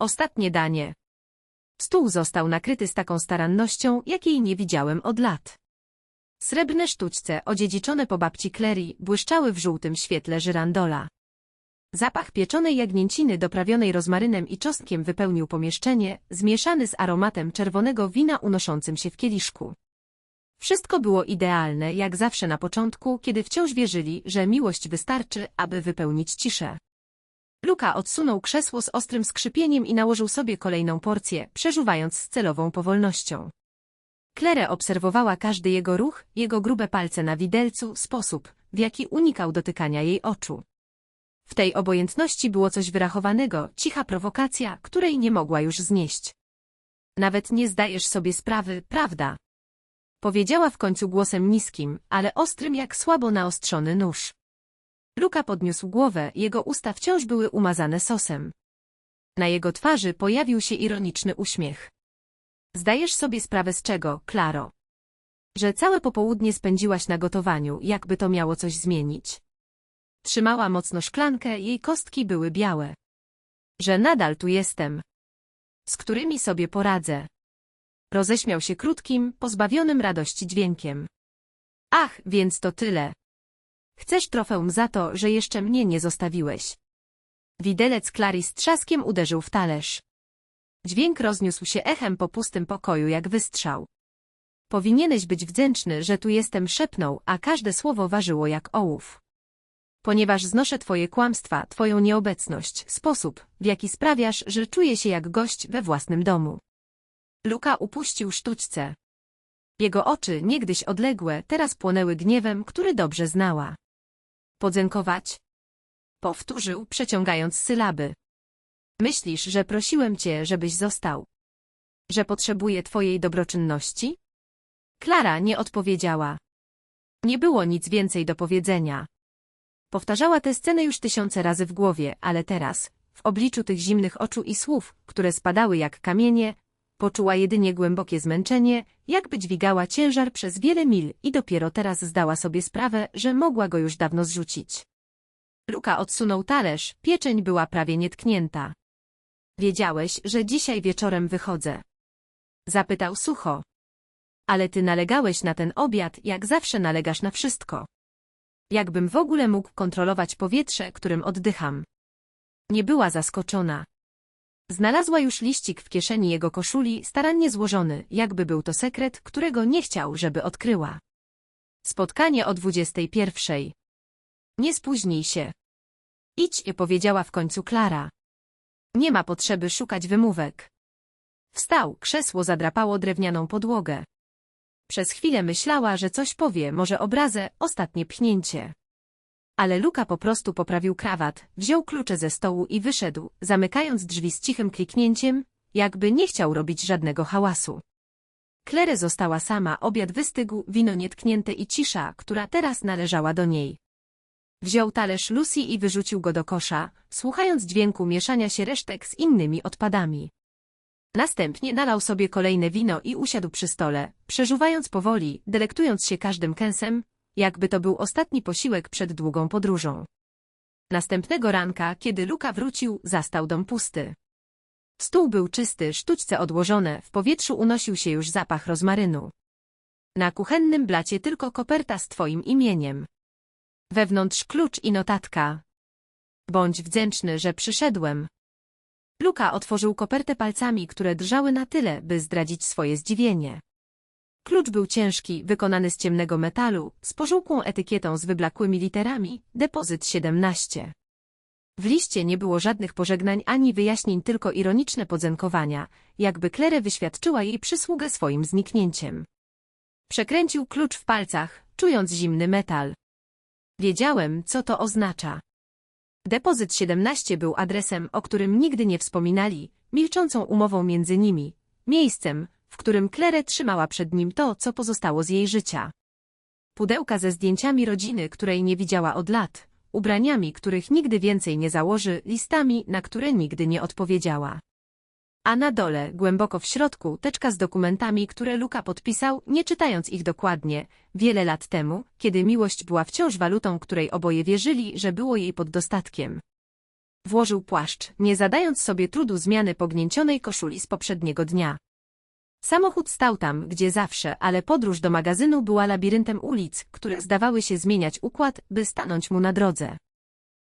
Ostatnie danie. Stół został nakryty z taką starannością, jakiej nie widziałem od lat. Srebrne sztućce, odziedziczone po babci Clary, błyszczały w żółtym świetle żyrandola. Zapach pieczonej jagnięciny doprawionej rozmarynem i czosnkiem wypełnił pomieszczenie, zmieszany z aromatem czerwonego wina unoszącym się w kieliszku. Wszystko było idealne, jak zawsze na początku, kiedy wciąż wierzyli, że miłość wystarczy, aby wypełnić ciszę. Luka odsunął krzesło z ostrym skrzypieniem i nałożył sobie kolejną porcję, przeżuwając z celową powolnością. Klere obserwowała każdy jego ruch, jego grube palce na widelcu, sposób, w jaki unikał dotykania jej oczu. W tej obojętności było coś wyrachowanego, cicha prowokacja, której nie mogła już znieść. Nawet nie zdajesz sobie sprawy, prawda? Powiedziała w końcu głosem niskim, ale ostrym jak słabo naostrzony nóż. Luka podniósł głowę, jego usta wciąż były umazane sosem. Na jego twarzy pojawił się ironiczny uśmiech. Zdajesz sobie sprawę z czego, Klaro? Że całe popołudnie spędziłaś na gotowaniu, jakby to miało coś zmienić. Trzymała mocno szklankę, jej kostki były białe. Że nadal tu jestem. Z którymi sobie poradzę. Roześmiał się krótkim, pozbawionym radości dźwiękiem. Ach, więc to tyle. Chcesz trofeum za to, że jeszcze mnie nie zostawiłeś. Widelec Clary z trzaskiem uderzył w talerz. Dźwięk rozniósł się echem po pustym pokoju jak wystrzał. Powinieneś być wdzięczny, że tu jestem szepnął, a każde słowo ważyło jak ołów. Ponieważ znoszę twoje kłamstwa, twoją nieobecność, sposób, w jaki sprawiasz, że czuję się jak gość we własnym domu. Luka upuścił sztućce. Jego oczy, niegdyś odległe, teraz płonęły gniewem, który dobrze znała. Podziękować? Powtórzył, przeciągając sylaby. Myślisz, że prosiłem cię, żebyś został? Że potrzebuję twojej dobroczynności? Klara nie odpowiedziała. Nie było nic więcej do powiedzenia. Powtarzała tę scenę już tysiące razy w głowie, ale teraz, w obliczu tych zimnych oczu i słów, które spadały jak kamienie, poczuła jedynie głębokie zmęczenie, jakby dźwigała ciężar przez wiele mil i dopiero teraz zdała sobie sprawę, że mogła go już dawno zrzucić. Luka odsunął talerz, pieczeń była prawie nietknięta. Wiedziałeś, że dzisiaj wieczorem wychodzę. Zapytał sucho. Ale ty nalegałeś na ten obiad, jak zawsze nalegasz na wszystko. Jakbym w ogóle mógł kontrolować powietrze, którym oddycham. Nie była zaskoczona. Znalazła już liścik w kieszeni jego koszuli, starannie złożony, jakby był to sekret, którego nie chciał, żeby odkryła. Spotkanie o dwudziestej pierwszej. Nie spóźnij się. Idź, powiedziała w końcu Klara. Nie ma potrzeby szukać wymówek. Wstał, krzesło zadrapało drewnianą podłogę. Przez chwilę myślała, że coś powie, może obrazę, ostatnie pchnięcie. Ale Luka po prostu poprawił krawat, wziął klucze ze stołu i wyszedł, zamykając drzwi z cichym kliknięciem, jakby nie chciał robić żadnego hałasu. Klere została sama, obiad wystygł, wino nietknięte i cisza, która teraz należała do niej. Wziął talerz Lucy i wyrzucił go do kosza, słuchając dźwięku mieszania się resztek z innymi odpadami. Następnie nalał sobie kolejne wino i usiadł przy stole, przeżuwając powoli, delektując się każdym kęsem, jakby to był ostatni posiłek przed długą podróżą. Następnego ranka, kiedy Luka wrócił, zastał dom pusty. Stół był czysty, sztućce odłożone, w powietrzu unosił się już zapach rozmarynu. Na kuchennym blacie tylko koperta z twoim imieniem. Wewnątrz klucz i notatka. Bądź wdzięczny, że przyszedłem. Luka otworzył kopertę palcami, które drżały na tyle, by zdradzić swoje zdziwienie. Klucz był ciężki, wykonany z ciemnego metalu, z pożółkłą etykietą z wyblakłymi literami, depozyt 17. W liście nie było żadnych pożegnań ani wyjaśnień, tylko ironiczne podzenkowania, jakby Klere wyświadczyła jej przysługę swoim zniknięciem. Przekręcił klucz w palcach, czując zimny metal. Wiedziałem, co to oznacza. Depozyt 17 był adresem, o którym nigdy nie wspominali, milczącą umową między nimi, miejscem, w którym Klere trzymała przed nim to, co pozostało z jej życia. Pudełka ze zdjęciami rodziny, której nie widziała od lat, ubraniami, których nigdy więcej nie założy, listami, na które nigdy nie odpowiedziała. A na dole, głęboko w środku, teczka z dokumentami, które Luka podpisał, nie czytając ich dokładnie, wiele lat temu, kiedy miłość była wciąż walutą, której oboje wierzyli, że było jej pod dostatkiem. Włożył płaszcz, nie zadając sobie trudu zmiany pognięcionej koszuli z poprzedniego dnia. Samochód stał tam, gdzie zawsze, ale podróż do magazynu była labiryntem ulic, które zdawały się zmieniać układ, by stanąć mu na drodze.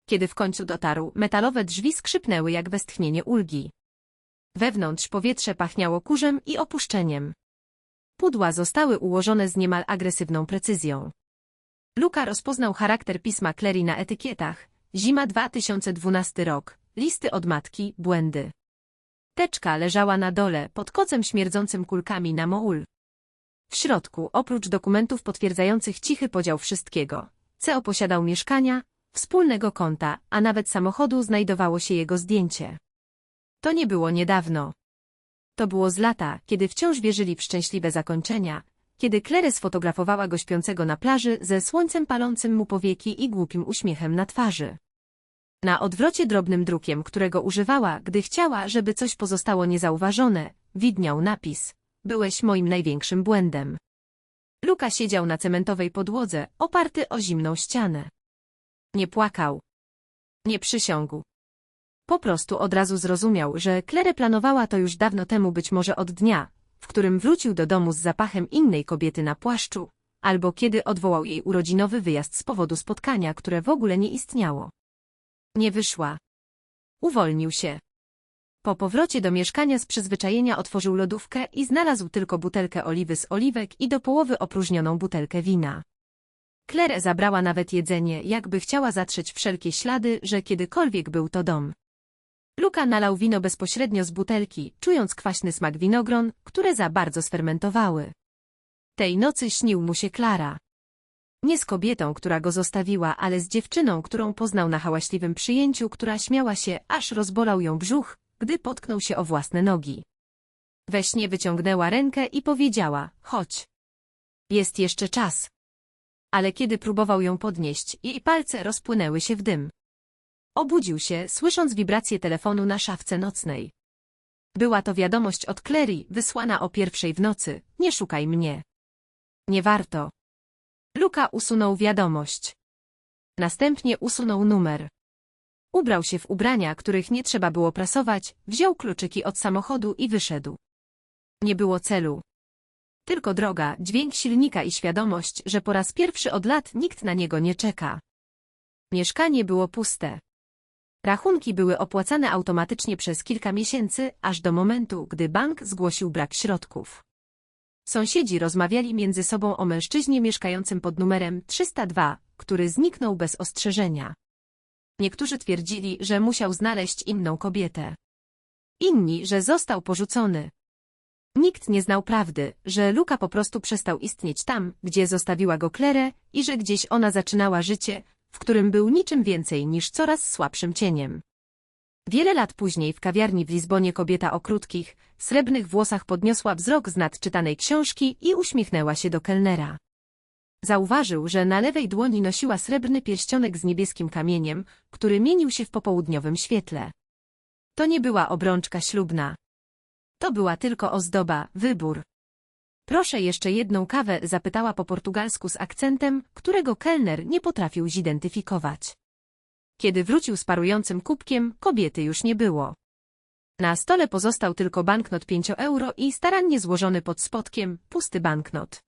Kiedy w końcu dotarł, metalowe drzwi skrzypnęły jak westchnienie ulgi. Wewnątrz powietrze pachniało kurzem i opuszczeniem. Pudła zostały ułożone z niemal agresywną precyzją. Luka rozpoznał charakter pisma Clary na etykietach. Zima 2012 rok. Listy od matki, błędy. Teczka leżała na dole, pod kocem śmierdzącym kulkami na moul. W środku, oprócz dokumentów potwierdzających cichy podział wszystkiego, CEO posiadał mieszkania, wspólnego konta, a nawet samochodu znajdowało się jego zdjęcie. To nie było niedawno. To było z lata, kiedy wciąż wierzyli w szczęśliwe zakończenia, kiedy Claire sfotografowała go śpiącego na plaży ze słońcem palącym mu powieki i głupim uśmiechem na twarzy. Na odwrocie drobnym drukiem, którego używała, gdy chciała, żeby coś pozostało niezauważone, widniał napis Byłeś moim największym błędem. Luka siedział na cementowej podłodze, oparty o zimną ścianę. Nie płakał. Nie przysiągł. Po prostu od razu zrozumiał, że Claire planowała to już dawno temu być może od dnia, w którym wrócił do domu z zapachem innej kobiety na płaszczu, albo kiedy odwołał jej urodzinowy wyjazd z powodu spotkania, które w ogóle nie istniało. Nie wyszła. Uwolnił się. Po powrocie do mieszkania z przyzwyczajenia otworzył lodówkę i znalazł tylko butelkę oliwy z oliwek i do połowy opróżnioną butelkę wina. Claire zabrała nawet jedzenie, jakby chciała zatrzeć wszelkie ślady, że kiedykolwiek był to dom. Luka nalał wino bezpośrednio z butelki, czując kwaśny smak winogron, które za bardzo sfermentowały. Tej nocy śnił mu się Klara. Nie z kobietą, która go zostawiła, ale z dziewczyną, którą poznał na hałaśliwym przyjęciu, która śmiała się, aż rozbolał ją brzuch, gdy potknął się o własne nogi. We śnie wyciągnęła rękę i powiedziała, chodź. Jest jeszcze czas. Ale kiedy próbował ją podnieść, jej palce rozpłynęły się w dym. Obudził się, słysząc wibrację telefonu na szafce nocnej. Była to wiadomość od Clary, wysłana o pierwszej w nocy. Nie szukaj mnie. Nie warto. Luka usunął wiadomość. Następnie usunął numer. Ubrał się w ubrania, których nie trzeba było prasować, wziął kluczyki od samochodu i wyszedł. Nie było celu. Tylko droga, dźwięk silnika i świadomość, że po raz pierwszy od lat nikt na niego nie czeka. Mieszkanie było puste. Rachunki były opłacane automatycznie przez kilka miesięcy, aż do momentu, gdy bank zgłosił brak środków. Sąsiedzi rozmawiali między sobą o mężczyźnie mieszkającym pod numerem 302, który zniknął bez ostrzeżenia. Niektórzy twierdzili, że musiał znaleźć inną kobietę. Inni, że został porzucony. Nikt nie znał prawdy, że Luka po prostu przestał istnieć tam, gdzie zostawiła go Claire i że gdzieś ona zaczynała życie, w którym był niczym więcej niż coraz słabszym cieniem. Wiele lat później w kawiarni w Lizbonie kobieta o krótkich, srebrnych włosach podniosła wzrok z nadczytanej książki i uśmiechnęła się do kelnera. Zauważył, że na lewej dłoni nosiła srebrny pierścionek z niebieskim kamieniem, który mienił się w popołudniowym świetle. To nie była obrączka ślubna. To była tylko ozdoba, wybór. Proszę jeszcze jedną kawę, zapytała po portugalsku z akcentem, którego kelner nie potrafił zidentyfikować. Kiedy wrócił z parującym kubkiem, kobiety już nie było. Na stole pozostał tylko banknot 5 euro i starannie złożony pod spodkiem, pusty banknot.